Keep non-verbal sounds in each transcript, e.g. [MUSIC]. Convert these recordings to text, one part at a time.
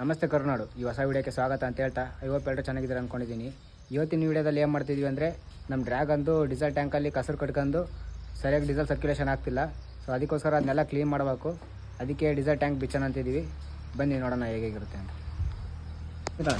ನಮಸ್ತೆ ಕರುನಾಡು, ಈ ಹೊಸ ವಿಡಿಯೋಕ್ಕೆ ಸ್ವಾಗತ ಅಂತ ಹೇಳ್ತಾ ಐವತ್ತು ಎಲ್ಲರೂ ಚೆನ್ನಾಗಿದ್ದಾರೆ ಅಂದ್ಕೊಂಡಿದ್ದೀನಿ ಇವತ್ತಿನ ವಿಡಿಯೋದಲ್ಲಿ ಏನು ಮಾಡ್ತಿದ್ವಿ ಅಂದರೆ ನಮ್ಮ ಡ್ರ್ಯಾಗಂದು ಡೀಸೆಲ್ ಟ್ಯಾಂಕಲ್ಲಿ ಕಸರು ಕಟ್ಕೊಂಡು ಸರಿಯಾಗಿ ಡೀಸೆಲ್ ಸರ್ಕ್ಯುಲೇಷನ್ ಆಗ್ತಿಲ್ಲ. ಸೊ ಅದಕ್ಕೋಸ್ಕರ ಅದನ್ನೆಲ್ಲ ಕ್ಲೀನ್ ಮಾಡಬೇಕು. ಅದಕ್ಕೆ ಡೀಸೆಲ್ ಟ್ಯಾಂಕ್ ಬಿಚ್ಚೋಣ ಅಂತಿದ್ದೀವಿ. ಬನ್ನಿ ನೋಡೋಣ ಹೇಗಿರುತ್ತೆ ಅಂತ. ಇದಾ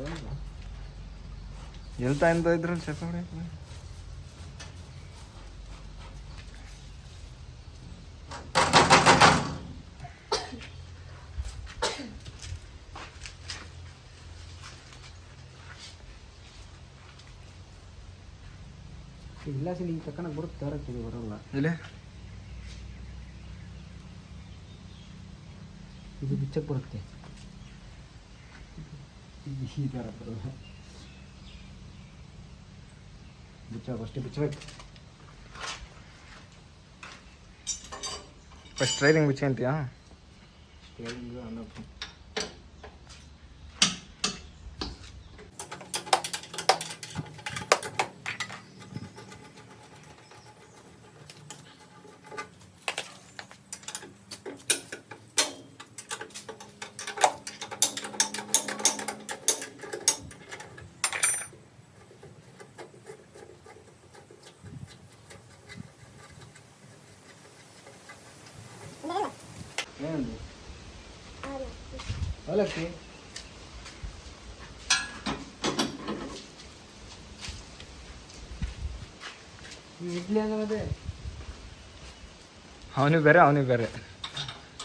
ಕೊಡ್ತಿದ್ದರು ಎಲ್ತಾ ಎಂತ ಇದ್ರಲ್ಲಿ ಚೆಕ್ ಮಾಡಿ ಇಲ್ಲ ಸರ್ ನೀವು ತಕ್ಕನಾಗ ಬರುತ್ತೆ ತರಕ್ಕೆ ಬರೋಲ್ಲ ಇಲ್ಲಿ ಇದು ಬಿಚ್ಚಕ್ಕೆ ಬರುತ್ತೆ. ಈ ಥರ ಬರೋಲ್ಲ ಬಿಚ್ಚಬೇಕು ಅಷ್ಟೇ ಬಿಚ್ಚಬೇಕು ಫಸ್ಟ್ ಟ್ರೈನಿಂಗ್ ಬಿಚ್ಚಿ ಅಂತೀಯಾ ಸ್ಟೇರಿಂಗು ಅನ್ನೋದು ಏನಂದು ಅವಲಕ್ಕಿ ಇಡ್ಲಿ ಅಂದ್ರೆ ಮತ್ತೆ ಅವನಿಗೆ ಬೇರೆ ಅವನಿಗೆ ಬೇರೆ.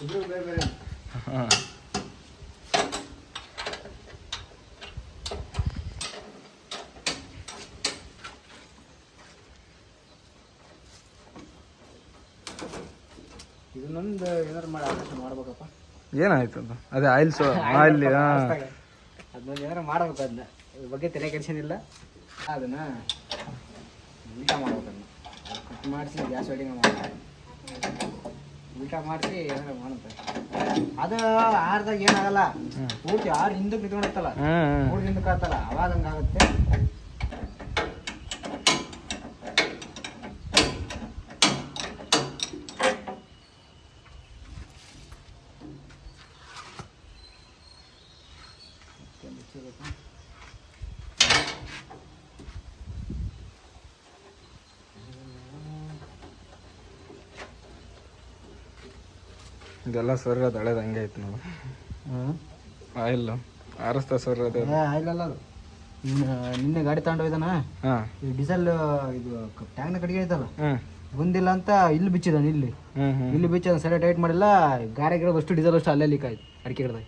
ಇಬ್ರು ಬೇರೆ ಬೇರೆ. ಹಾಂ. ಇದನ್ನೊಂದು ಏನಾರು ಮಾಡಿ ಆಲೋಚನೆ ಮಾಡ್ಬೇಕಪ್ಪ. ಏನಾಯ್ತು ಅದು? ಅದೇ ಆಯಿಲ್ ಸೊ [LAUGHS] ಆಯಿಲ್ ಅದನ್ನ ಏನಾರು ಮಾಡ್ಬೇಕು ಅದನ್ನ? ಇದ್ರ ಬಗ್ಗೆ ತಲೆ ಇಲ್ಲ ಅದನ್ನ ಉಲ್ಟಾ ಮಾಡ್ಬೇಕು ಅದನ್ನ. ಕಟ್ ಮಾಡಿಸಿ ಗ್ಯಾಸ್ ವೆಡಿಂಗ್ ಮಾಡ್ತಾರೆ ಉಲ್ಟಾ ಮಾಡಿಸಿ ಏನಾರ ಮಾಡುತ್ತೆ ಅದು ಆರ್ದಾಗ ಏನಾಗಲ್ಲ. ಪೂರ್ತಿ ಆರು ಹಿಂದಕ್ಕೆ ನಿಂತ್ಕೊಂಡಿರ್ತಲ್ಲ ಮೂರು ಹಿಂದಕ್ಕೆ ಆಗ್ತಲ್ಲ ಅವಾಗ ಹಂಗಾಗುತ್ತೆ. ಇದೆಲ್ಲ ಸೋರೋದು ಹಳೇದು ಹಂಗೆ ಐತೆ ನಾವು ಆಯಿಲ್ ಆರಿಸ್ತಾ ಸೋರೋದು ಆಯಿಲ್ ಅದು. ಇವ್ನು ನಿನ್ನೆ ಗಾಡಿ ತಗೊಂಡು ಹೋಯ್ದಾನ ಹಾಂ. ಈ ಡೀಸೆಲ್ ಇದು ಟ್ಯಾಂಕ್ನ ಕಡೆಗೆ ಐತಲ್ಲ ಬಂದಿಲ್ಲ ಅಂತ ಇಲ್ಲಿ ಬಿಚ್ಚಿದಾನೆ ಇಲ್ಲಿ. ಇಲ್ಲಿ ಬಿಚ್ಚ ಸರಿ ಟೈಟ್ ಮಾಡಿಲ್ಲ. ಗಾಡಿ ಗಿಡದ ಅಷ್ಟು ಡೀಸೆಲ್ ಅಷ್ಟು ಅಲ್ಲೇ ಲೀಕ್ ಆಯ್ತು ಅಡಿಕೆ ಗಿಡದಾಗ.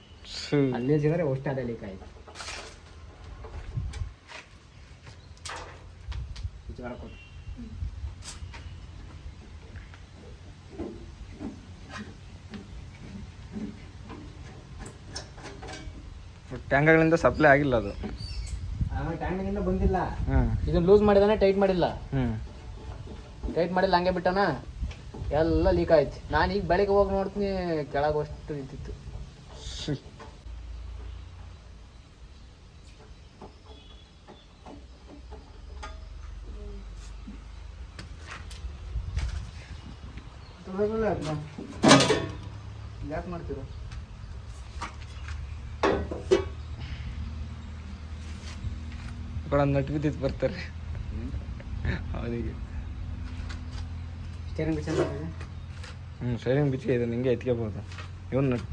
ಅಲ್ಲೇ ಸಿಗರೆ ಅಷ್ಟು ಅಲ್ಲೇ ಲೀಕ್ ಆಯ್ತು. ಟ್ಯಾಂಕ್ಗಳಿಂದ ಸಪ್ಲೈ ಆಗಿಲ್ಲ ಅದು. ಆಮೇಲೆ ಟ್ಯಾಂಕ್ನಿಂದ ಬಂದಿಲ್ಲ. ಹ್ಞೂ ಇದನ್ನ ಲೂಸ್ ಮಾಡಿದಾನೆ ಟೈಟ್ ಮಾಡಿಲ್ಲ. ಹ್ಞೂ ಟೈಟ್ ಮಾಡಿಲ್ಲ ಹಂಗೆ ಬಿಟ್ಟಾನ ಎಲ್ಲ ಲೀಕ್ ಆಯ್ತು. ನಾನು ಈಗ ಬೆಳಿಗ್ಗೆ ಹೋಗಿ ನೋಡ್ತೀನಿ ಕೆಳಗೆ ಅಷ್ಟು ಇದ್ದಿತ್ತು ಯಾಕೆ ಮಾಡ್ತೀರ? ಕೂಡ ನಟ್ ಬಿದ್ದಿದ್ದು ಬರ್ತಾರೆ. ಅವನಿಗೆ. ಸ್ಟೇರಿಂಗ್ ಹ್ಞೂ ಸ್ಟೇರಿಂಗ್ ಬಿಚ್ಚಿ ಇದೆ ನಿಂಗೆ ಎತ್ಕೋಬೋದು. ಇವನು ನಟ್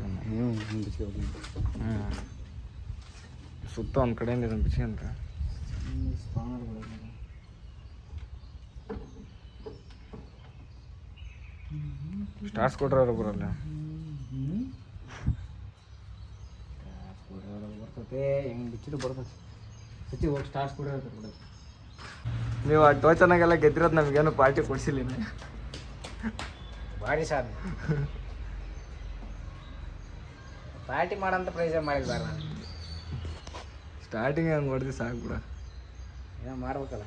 ಇವನು. ಹ್ಞೂ ಬಿಚ್ಕೋಬೇಕು ಹ್ಞೂ ಸುತ್ತ ಒಂದು ಕಡೆಯಿಂದ ಇದನ್ನು ಬಿಚ್ಚಿ ಅಂತ. ಸ್ಟಾರ್ಸ್ ಕೊಟ್ರವ್ರು ಬರಲ್ಲ. ಬರ್ತತೆ ಹೆಂಗೆ ಬಿಚ್ಚಿದ್ರು ಬರ್ತದೆ. ಸತಿ ಹೋಗಿ ಸ್ಟಾರ್ಸ್ ಕೂಡ ನೀವು ಆ ಟೋಚನಾಗೆಲ್ಲ ಗೆದ್ದಿರೋದು ನಮಗೇನು ಪಾರ್ಟಿ ಕೊಡಿಸಿಲ್ಲ ಭಾರಿ ಸಾಧನೆ ಪಾರ್ಟಿ ಮಾಡಂತ ಪ್ರೈಸ್ ಮಾಡಿಲ್ಲ ನಾನು? ಸ್ಟಾರ್ಟಿಂಗ್ ಹಂಗೆ ಹೊಡೆದು ಸಾಕು ಬಿಡ. ಏನೋ ಮಾಡ್ಬೇಕಲ್ಲ.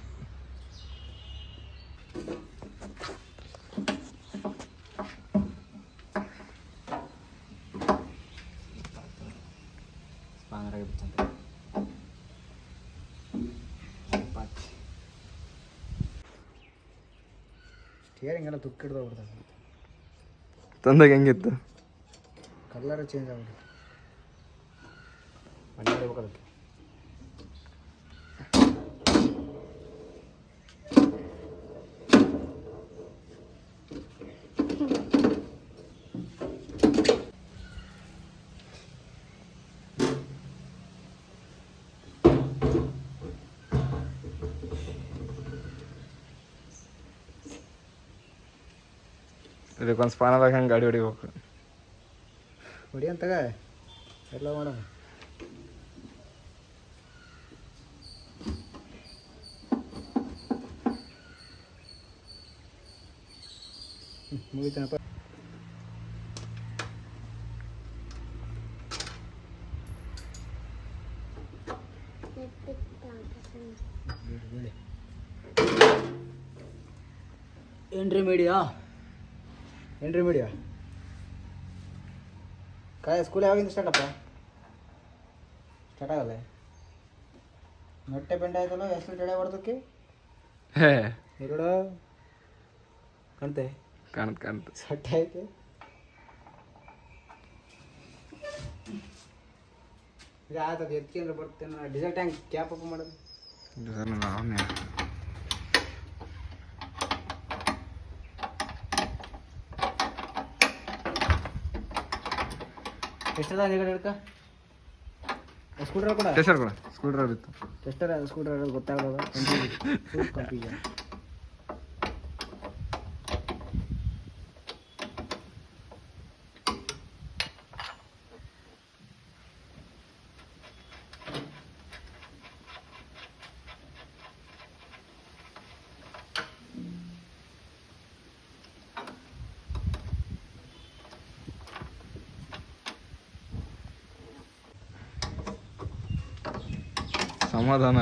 ಸ್ಟಿಯರಿಂಗ್ ಎಲ್ಲ ತುಕ್ಕು ಹಿಡ್ದು ತಂದಾಗ ಹೆಂಗಿತ್ತು? ಕಲರ್ ಚೇಂಜ್ ಆಗ್ಬಿಡ್ತು ಮನೆ ಅದಕ್ಕೆ ಇದಕ್ಕೊಂದು ಸ್ಪಾನದಾಗ ಹಂಗೆ ಗಾಡಿ ಹೊಡಿಬೇಕು? ಹೊಡಿ ಅಂತಗ ಎಲ್ಲ ಮಾಡೋಣ. ಮುಗಿತೇನಪ್ಪ? ಏನ್ರಿ ಎಂಟ್ರಿ ಮೀಡಿಯಾ ಎಂಟ್ರಿ ಮೀಡಿಯಾ ಕಾಯ ಸ್ಕೂಲ್ ಯಾವಾಗಿಂದ ಸ್ಟಾರ್ಟ್ ಅಪ್ಪ? ಸ್ಟಾರ್ಟ್ ಆಗಲ್ಲ? ಮೊಟ್ಟೆ ಬೆಂಡ ಆಯ್ತಲ್ಲ ಎಷ್ಟು ಜಡೆ ಹೊಡೆದಕ್ಕೆ? ಎರಡು. ಕಾಣ್ತೆ? ಕಾಣ್ತು ಕಾಣ್ತು ಸಟ್ಟೆ ಆಯ್ತು. ಇದು ಆಯ್ತದ ಎತ್ಕೊಂಡ್ರೆ ಬರ್ತೇನೆ ಡೀಸೆಲ್ ಟ್ಯಾಂಕ್ ಕ್ಯಾಪ್ ಅಪ್ ಮಾಡೋದು? ಎಷ್ಟದ ಹಿಂದ್ಗಡೆ ಹಿಡ್ಕ ಸ್ಕೂಟ್ರ್ ಕೂಡ. ಟೆಸ್ಟರ್ ಕೂಡ. ಡ್ರೈವರ್ ಇತ್ತು. ಎಷ್ಟರ ಸ್ಕೂಟ್ರ್ ಗೊತ್ತಾಗಲ್ಲ ಸಮಾಧಾನ.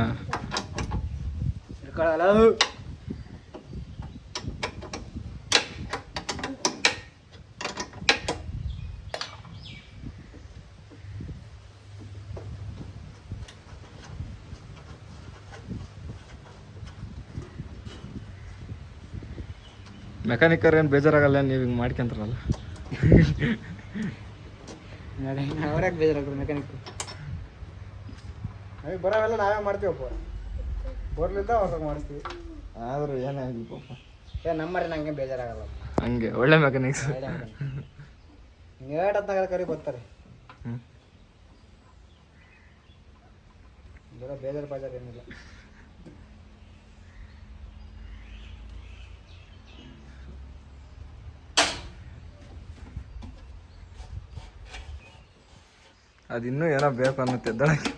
ಮೆಕ್ಯಾನಿಕರ್ ಏನು ಬೇಜಾರಾಗಲ್ಲ ನೀವು ಹಿಂಗೆ ಮಾಡ್ಕೊಂತಾರಲ್ಲ. ಬೇಜಾರಾಗ್ತದೆ ಮೆಕ್ಯಾನಿಕ್ ನಮಗೆ ಬರೋವೆಲ್ಲ ನಾವೇ ಮಾಡ್ತೀವಪ್ಪ. ಬರ್ಲಿದ್ದ ಹೊಸ ಮಾಡ್ತೀವಿ ಆದರೂ ಏನೇ ಆಗಲಿ ಪಾಪ ಏ ನಮ್ಮರಿ ನಂಗೆ ಬೇಜಾರಾಗಲ್ಲ. ಹಂಗೆ ಒಳ್ಳೆ ಮೆಕ್ಯಾನಿಕ್ಸ್ ನೀವು ಅಂತ ಕರಿ ಬರ್ತಾರೆ. ಬೇರೆ ಬೇಜಾರು ಬೇಜಾರು ಏನಿಲ್ಲ. ಅದು ಇನ್ನೂ ಏನೋ ಬೇಕು ಅನ್ನತ್ತೆ ಎದ್ದಳಕ್ಕೆ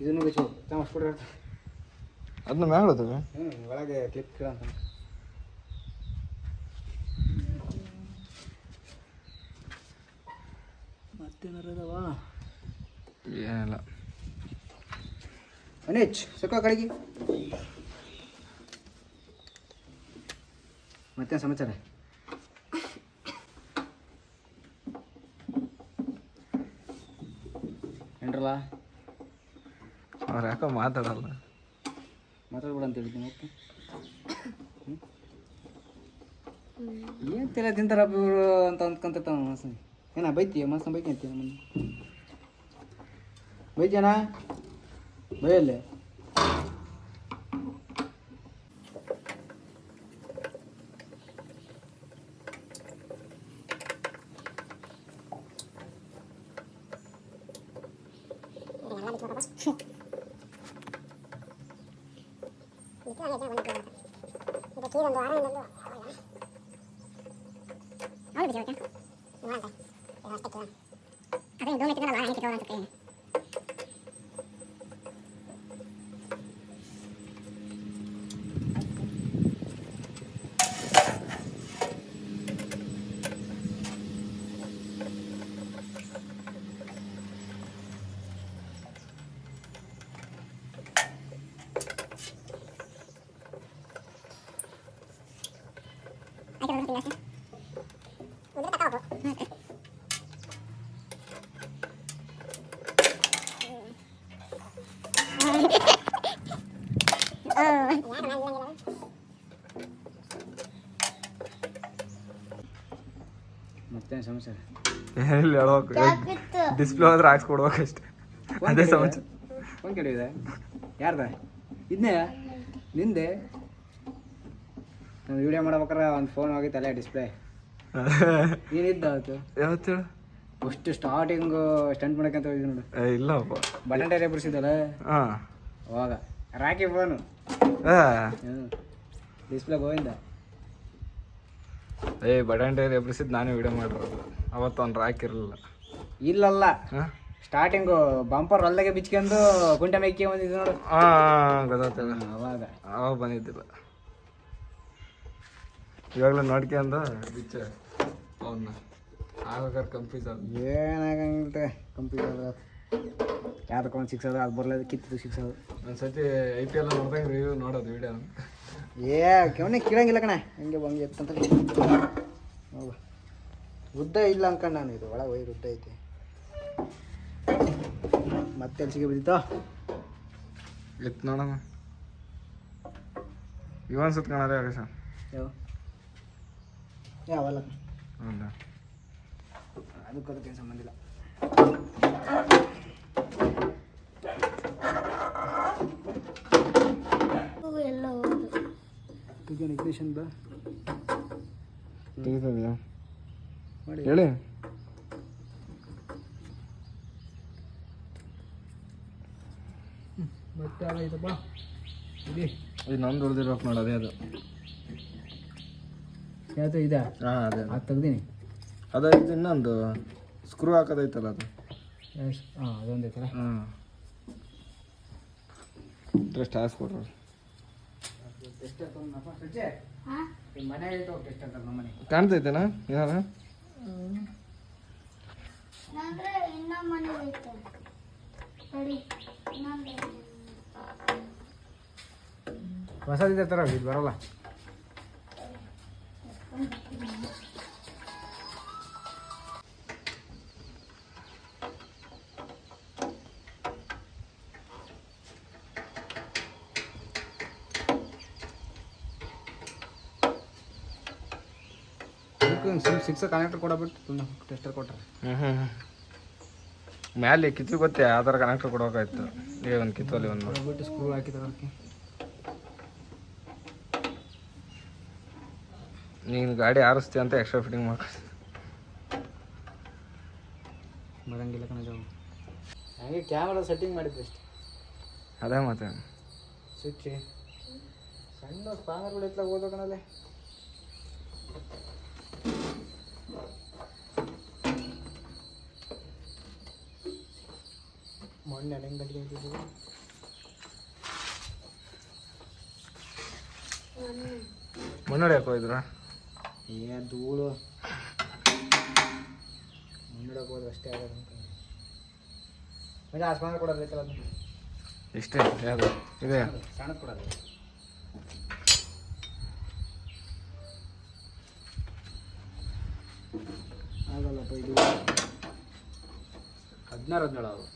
ಇದನ್ನು ಬಿಚ್ಚು ತಮ್ಮ ಅದನ್ನ ಮ್ಯಾಗ ಹೋಗ್ತವೆ ಹ್ಞೂ ಒಳಗೆ ಕ್ಲಿಪ್ ಕೇಳಂತ ಮತ್ತೇನಾರು ಇದಾವ? ಏನಿಲ್ಲ. ಅನೇಚ್ ಸುಖ ಕಡೆಗೆ ಮತ್ತೇನು ಸಮಾಚಾರ? ಏನ್ರಲ್ಲ? ಅವ್ರು ಯಾಕೋ ಮಾತಾಡಲ್ಲ? ಮಾತಾಡ್ಬೇಡ ಅಂತ ಹೇಳಿದ್ದೆ ಓಕೆ ಏನು ತಲೆ ತಿಂತಾರ ಅಂತ ಅಂದ್ಕೊಂತಿರ್ತಾವ ಏನ, ಬೈತೀಯ? ಮನಸ್ಸು ಬೈತಿ ಅಂತೀಯ ಬೈತೀಯಣ್ಣ ಬೈಯಲ್ಲೇ ನಿಧಾನ ನಿಧಾನ ಒಂದು ಇದಕ್ಕೆ ಇದೊಂದು ವಾರ ಇನ್ನೊಂದು ನೋಡಿ ಬಿಜೋಟ ನೋಡಂತ ಅದೇ ಇದು ಮೆಟ್ಟಿದ ವಾರ ಹೆಂಗೆ ಅನ್ಸುತ್ತೆ ಮತ್ತೇನು ಹೇಳ್ಬೇಕು ಡಿಸ್ಪ್ಲೇ ಹೋದ್ರೆ ಹಾಕ್ಸ್ಕೊಡ್ಬೇಕಷ್ಟೆ ಅದೇ ಫೋನ್ ಕೇಳಿದೆ. ಯಾರ್ದ? ಇದನ್ನೇ ನಿಂದೆ? ನಾನು ವಿಡಿಯೋ ಮಾಡ್ಬೇಕಾರೆ ಒಂದು ಫೋನ್ ಹೋಗಿತ್ತಲ್ಲ ಡಿಸ್ಪ್ಲೇ ಏನಿದ್ದ ಅವತ್ತು ಯಾವತ್ತು ಹೇಳು? ಫಸ್ಟ್ ಸ್ಟಾರ್ಟಿಂಗು ಸ್ಟಂಟ್ ಮಾಡಕ್ಕಂತ ಹೋಗಿದ್ದು ನೋಡು. ಇಲ್ಲಪ್ಪ. ಬಟನ್ ಟೈರೇ ಬಿಡಿಸಿದ್ದಲ್ಲ ಹಾಂ. ಅವಾಗ. Rocky phone. ಡಿಸ್ಪ್ಲೇ ಗೋವಿಂದ. ಏ ಬಡಾಂಡೆ ಎಬ್ರಿಸಿದ್ ನಾನೇ ವಿಡಿಯೋ ಮಾಡಿರೋದು ಅವತ್ತು ಅವ್ನು ರಾಕಿರಲಿಲ್ಲ ಇಲ್ಲಲ್ಲ. ಹಾಂ? ಸ್ಟಾರ್ಟಿಂಗು ಬಂಪರ್ ಹೊಲ್ದಾಗೆ ಬಿಚ್ಕೊಂಡು ಕುಂಟೆ ಮೇಕೆ ಬಂದಿದ್ದು ನೋಡು. ಹಾಂ ಗೊತ್ತಾಗ್ತದೆ ಅವಾಗ. ಅವಾಗ ಬಂದಿದ್ದಿಲ್ಲ. ಇವಾಗಲೂ ನೋಡ್ಕೊಂಡು ಬಿಚ್ಚ. ಅವನ್ನ ಆಗ ಕನ್ಫ್ಯೂಸ್ ಆಗ ಏನಾಗಂಗಿಲ್ಲ ಕಂಪ್ಯೂಟರ್ ಯಾವ್ದಕ್ಕೆ ಒಂದು ಸಿಕ್ಸೋದು ಅದು ಬರಲ್ಲ ಕಿತ್ತು ಸಿಕ್ಸೋದು ಒಂದ್ಸತಿ ಐ ಪಿ ಎಲ್ ನೋಡ್ದಂಗೆ ರಿವ್ಯೂ ನೋಡೋದು ವಿಡಿಯೋ ಏ ಕೆವನೇ ಕೀಳಂಗಿಲ್ಲ ಕಣ. ಹಂಗೆ ಬಂಗೆ ಎತ್ತಂತ ಉದ್ದ ಇಲ್ಲ ಅನ್ಕಂಡು ನಾನು ಇದು. ಒಳಗೆ ವೈರ್ ಉದ್ದ ಐತಿ. ಮತ್ತೆ ಎಲ್ಲಿ ಸಿಗಿ ಬಿದ್ದಿತ್ತು ಎತ್ತು ನೋಡೋಣ ಇವನ್ ಸತ್ ಕಾಣದೇ ಆಗ ಸರ್? ಯಾವ? ಯಾವಲ್ಲ ಅದಕ್ಕೆ ಅದಕ್ಕೇನು ಸಂಬಂಧ ಇಲ್ಲ. ಈಗ ಇಗ್ನಿಷನ್ ಬಾ. ತೆಗಿತದ್ಯಾ? ಮಾಡಿ. ಹೇಳಿ. ಮತ್ತೆ ಯಾವ್ದೈತಪ್ಪ ಇಲ್ಲಿ. ಇದು ನಂದು ನೋಡಿ ಅದೇ ಅದು. ಯಾವುದು ಇದೆ? ಹಾಂ ಅದೇ ಅದು. ತೆಗ್ದೀನಿ. ಅದೈತೆ ಇನ್ನೊಂದು. ಸ್ಕ್ರೂ ಹಾಕೋದೈತಲ್ಲ ಅದು. ಹಾಂ ಅದೊಂದೈತಲ್ಲ. ಹಾಂ ಇಂಟ್ರೆಸ್ಟ್ ಹಾಕ್ಸ್ಕೊಡ್ರಿ ಟೆಸ್ಟರ್ ತೊಗೊಂಡಪ್ಪ ಸುಚ್ಚೆ ಮನೆ ಐತೋ ಟೆಸ್ಟರ್ ನಮ್ಮ ಮನೆ ಕಾಣ್ತೈತೆನಾ? ಏನಾರ ಹೊಸದಿದೆ ತರ ಇದು ಬರಲ್ಲ. ಸಿಮ್ ಸಿಕ್ಸ್ ಕನೆಕ್ಟರ್ ಕೊಡಬಿಟ್ಟು ಟೆಸ್ಟರ್ ಕೊಟ್ಟರೆ ಹ್ಞೂ ಹ್ಞೂ ಮ್ಯಾಲೆ ಕಿತ್ತು ಗೊತ್ತೆ ಆ ಥರ ಕನೆಕ್ಟರ್ ಕೊಡಬೇಕಾಯ್ತು ಈಗ ಒಂದು ಕಿತ್ತಲ್ಲಿ ಒಂದು. ಕೊಡಬಿಟ್ಟು ಸ್ಕ್ರೂ ಹಾಕಿದ್ರೆ ಅದಕ್ಕೆ. ನೀನು ಗಾಡಿ ಆರಿಸ್ತೀಯ ಅಂತ ಎಕ್ಸ್ಟ್ರಾ ಫಿಟ್ಟಿಂಗ್ ಮಾಡ್ಕೊಳ್ತೀನಿ ಬರಂಗಿಲ್ಲ ಕಣ ಜಾವು ಹಾಗೆ ಕ್ಯಾಮ್ರಾ ಸೆಟ್ಟಿಂಗ್ ಮಾಡಿದ್ದು ಅಷ್ಟೇ. ಅದೇ ಮತ್ತೆ. ಸ್ವಿಚ್ ಸಣ್ಣ ಸ್ಪಾನರ್ಗಳು ಎತ್ತಲಾಗ ಹೋದ ಕಣಲ್ಲೇ ಮೊನ್ನೆ ಹೆಂಗೆ ಗಂಟೆ ಅಂತಿದ್ದೀವಿ ಮುನ್ನಡೆ ಯಾಕೆ ಏ ಧೂಳು. ಮುಂದಕ್ಕೆ ಹೋದ್ರೆ ಅಷ್ಟೇ ಆಗೋದು ಅಂತ. ಮತ್ತೆ ಆ ಸ್ಪಾನರ್ ಕೊಡೋದು ಇಷ್ಟೇ ಯಾವುದು? ಇದೆ ಸಣ್ಣ ಕೊಡೋದು ಆಗಲ್ಲಪ್ಪ ಇದು. ಹದಿನಾರು ಹದಿನೇಳು ಆಗುತ್ತೆ.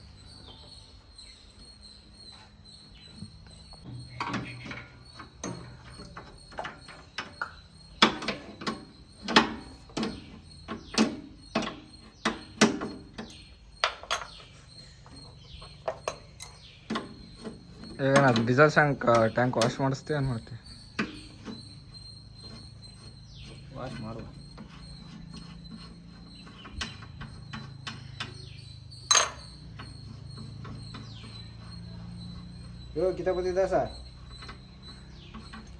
ಅದು ಡೀಸೆಲ್ ಟ್ಯಾಂಕ್ ಟ್ಯಾಂಕ್ ವಾಶ್ ಮಾಡಿಸ್ತೀಯ ಏನು ಮಾಡ್ತೀವಿ ಕಿತ ಬಂದಿದ್ದ ಸರ್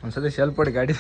ಒಂದ್ಸತಿ ಶೆಲ್ ಪಡಿ ಗಾಡಿ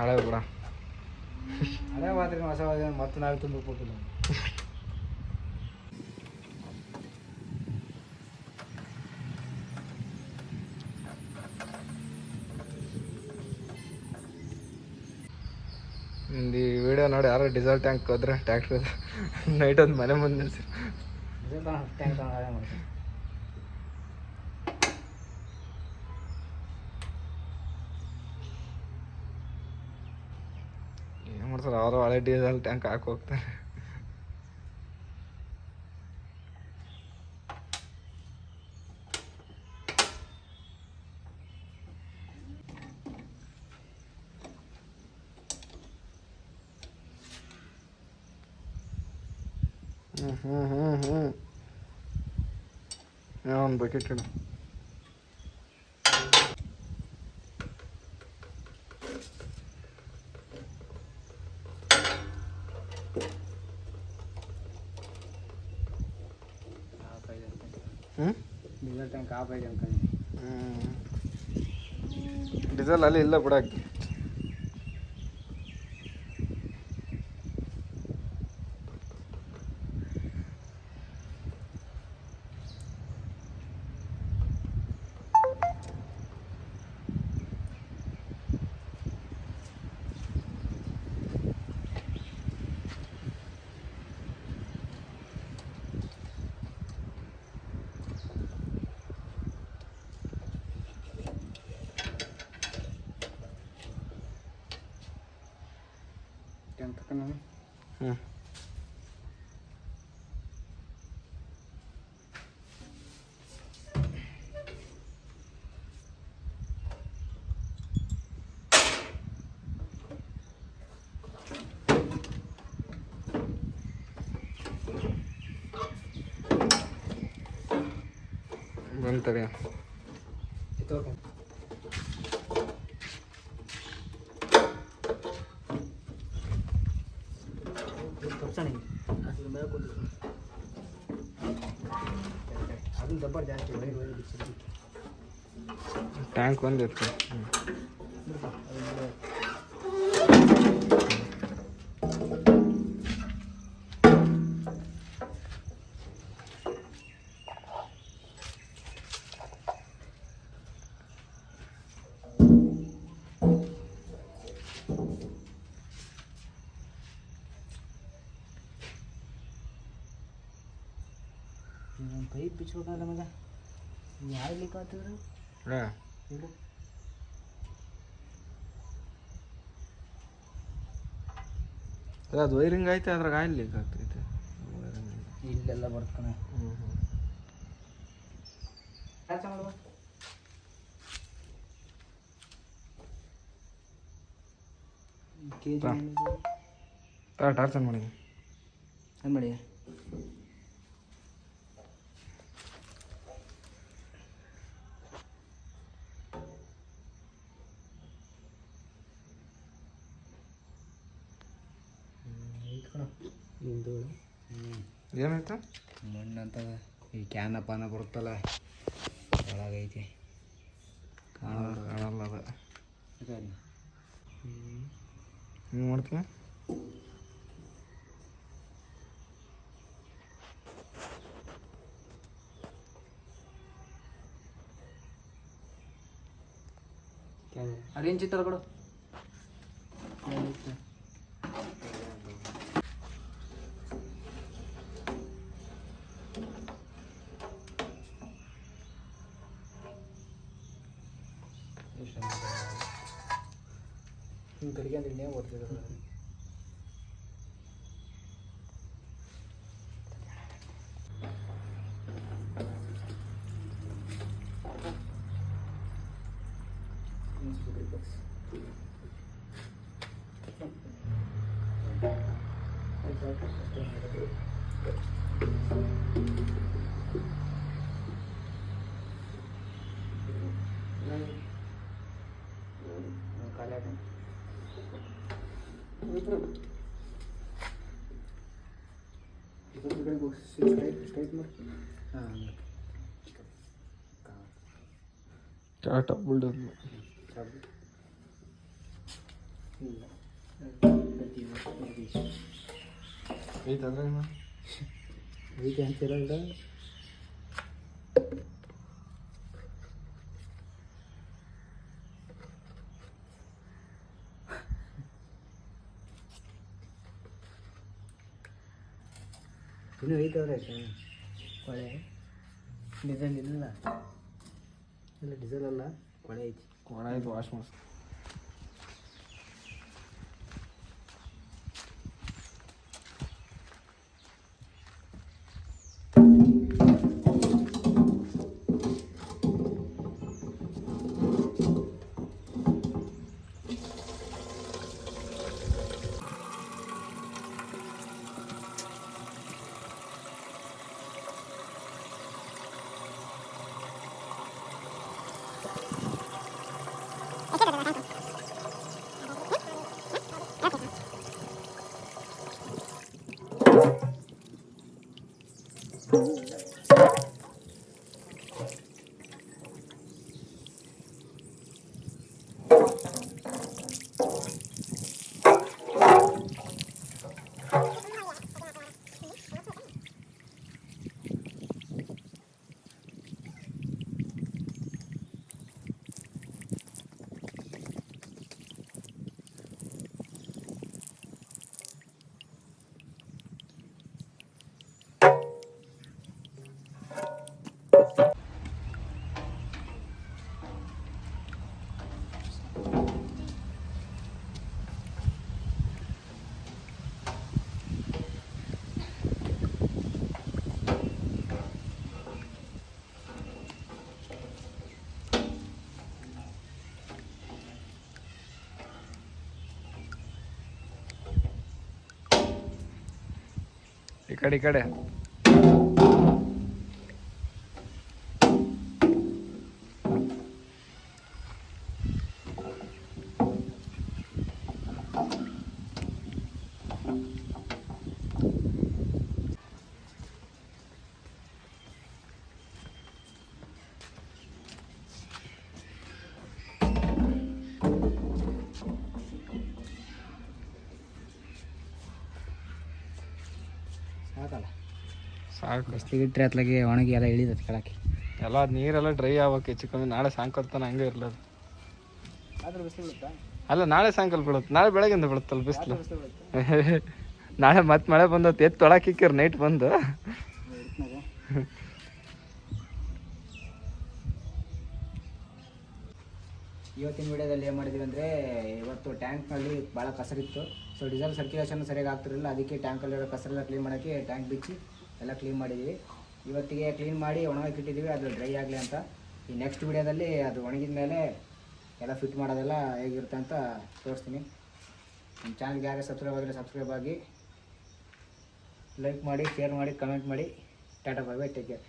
ಹಳೆ ಬಿಡ ಅದೇ ಮಾತ್ರ ಹೊಸ ಮತ್ತೆ ನಾವೇ ತುಂಬ ಕೊಟ್ಟಿಲ್ಲ ನಿಮ್ದು ಈ ವಿಡಿಯೋ ನೋಡಿ ಯಾರು ಡೀಸೆಲ್ ಟ್ಯಾಂಕ್ ಹೋದ್ರೆ ಟ್ಯಾಕ್ಟ್ರಿ ನೈಟ್ ಒಂದು ಮನೆ ಮುಂದೆ ನಿಲ್ಸಿ ಟ್ಯಾಂಕ್ ತಗೊಂಡು ಅದೇ ಮಾಡ್ತೀನಿ ಏನು ಮಾಡ್ತಾರೆ ಅವರು ಹಳೆ ಡೀಸೆಲ್ ಟ್ಯಾಂಕ್ ಹಾಕಿ ಹೋಗ್ತಾರೆ. ಹ್ಞೂ ಹ್ಞೂ ಹ್ಞೂ ಹ್ಞೂ ಒಂದು ಬಕೆಟ್ ಇಡು ಆಫ್ ಆಗಿದೆ ಅನ್ಕೊಂತೀನಿ ಹ್ಞೂ ಆಫ್ ಡೀಸೆಲ್ ಅಲ್ಲಿ ಇಲ್ಲ ಬಿಡಕ್ಕೆ. ಟ್ಯಾಂಕ್ ತಗೊಂಡು ಅದನ್ನ ದಬ್ಬರ್ ಜಾಸ್ತಿ ವೈರ್ ವೈರ್ ಬಿಚ್ಚಿದ್ದು ಟ್ಯಾಂಕ್ ಒಂದಿತ್ತು ಹ್ಞೂ ಆಗ್ತಿದ್ರು ಅದು ವೈರಿಂಗ್ ಐತೆ ಅದ್ರಾಗ ಆಯಿಲ್ ಲೀಕ್ ಆಗ್ತೈತೆ. ಇಲ್ಲೆಲ್ಲ ಬರ್ತಾನೆ ಹ್ಞೂ ಹ್ಞೂ ಮಾಡಿ. ಏನು ಮಾಡಿ ಹ್ಞೂ ಏನಾಯ್ತು ಮಣ್ಣಂತ ಈ ಕ್ಯಾನ ಪಾನ ಬರುತ್ತಲ್ಲ ಒಳಗೈತಿ ಕಾಣಲ್ಲ ಅದು. ಹ್ಞೂ ಮಾಡ್ತೀನಿ ಅದೇನು ಚಿತ್ರ ಕೊಡು? ಹಿಂಗೆ ಕಡೆಗೆ ಅಂದ್ರೆ ಟಾಟಾ ಬುಲ್ಡನ್ ಐತಂದ್ರೆ ಈಗ ಅಂತಿರಲ್ಲ ಇನ್ನೂ ಐತವ್ರೆ ಕೊಳೆ. ಡಿಸೈನ್ ಇಲ್ಲ. ಇಲ್ಲ ಡಿಸೈಲ್ ಅಲ್ಲ. ಕೊಳೆ ಐತಿ. ಕೊಳೆ ಐತಿ ವಾಶ್ ಮಾಡಿಸ್. ಈ ಕಡೆ ಬಿಸ್ಲಿಗೆ ಇಟ್ಟರೆ ಅತ್ಲಾಗೆ ಒಣಗಿ ಎಲ್ಲ ಇಳಿದತ್ತೆ ಕೆಳಕ್ಕೆ. ಎಲ್ಲ ಅದು ನೀರೆಲ್ಲ ಡ್ರೈ ಆಗ್ಬೇಕು ಹೆಚ್ಚು ಕಮ್ಮಿ. ನಾಳೆ ಸಾಯಂಕಾಲ ಹಂಗೇ ಹಂಗೆ ಇರ್ಲದು. ಆದ್ರೆ ಬಿಸಿಲು ಅಲ್ಲ ನಾಳೆ ಸಾಯಂಕಾಲ ಬೀಳುತ್ತೆ. ನಾಳೆ ಬೆಳಗಿಂದ ಬೀಳುತ್ತಲ್ಲ ಬಿಸಿಲು. [LAUGHS] ನಾಳೆ ಮತ್ತೆ ಮಳೆ ಬಂದತ್ತು ಎತ್ತು ತೊಳಕ್ಕೆ ಇಕ್ಕಿರ್ ನೈಟ್ ಬಂದು. ಇವತ್ತಿನ ವಿಡಿಯೋದಲ್ಲಿ ಏನು ಮಾಡಿದ್ವಿ ಅಂದರೆ ಇವತ್ತು ಟ್ಯಾಂಕ್ನಲ್ಲಿ ಭಾಳ ಕಸರಿತ್ತು. ಸೊ ಡೀಸೆಲ್ ಸರ್ಕ್ಯುಲೇಷನ್ ಸರಿಯಾಗಿ ಆಗ್ತಿರಲಿಲ್ಲ. ಅದಕ್ಕೆ ಟ್ಯಾಂಕಲ್ಲಿರೋ ಕಸರೆಲ್ಲ ಕ್ಲೀನ್ ಮಾಡೋಕ್ಕೆ ಟ್ಯಾಂಕ್ ಬಿಚ್ಚಿ ಎಲ್ಲ ಕ್ಲೀನ್ ಮಾಡಿದ್ದೀವಿ ಇವತ್ತಿಗೆ ಕ್ಲೀನ್ ಮಾಡಿ ಒಣಗಕ್ಕೆ ಇಟ್ಟಿದ್ದೀವಿ ಅದು ಡ್ರೈ ಆಗಲಿ ಅಂತ. ಈ ನೆಕ್ಸ್ಟ್ ವೀಡಿಯೋದಲ್ಲಿ ಅದು ಒಣಗಿದ ಮೇಲೆ ಎಲ್ಲ ಫಿಟ್ ಮಾಡೋದೆಲ್ಲ ಹೇಗಿರುತ್ತೆ ಅಂತ ತೋರಿಸ್ತೀನಿ. ನಮ್ಮ ಚಾನಲ್ಗೆ ಯಾರೇ ಸಬ್ಸ್ಕ್ರೈಬ್ ಆಗಿದ್ರೆ ಸಬ್ಸ್ಕ್ರೈಬ್ ಆಗಿ ಲೈಕ್ ಮಾಡಿ ಶೇರ್ ಮಾಡಿ ಕಮೆಂಟ್ ಮಾಡಿ. Tata bye bye take care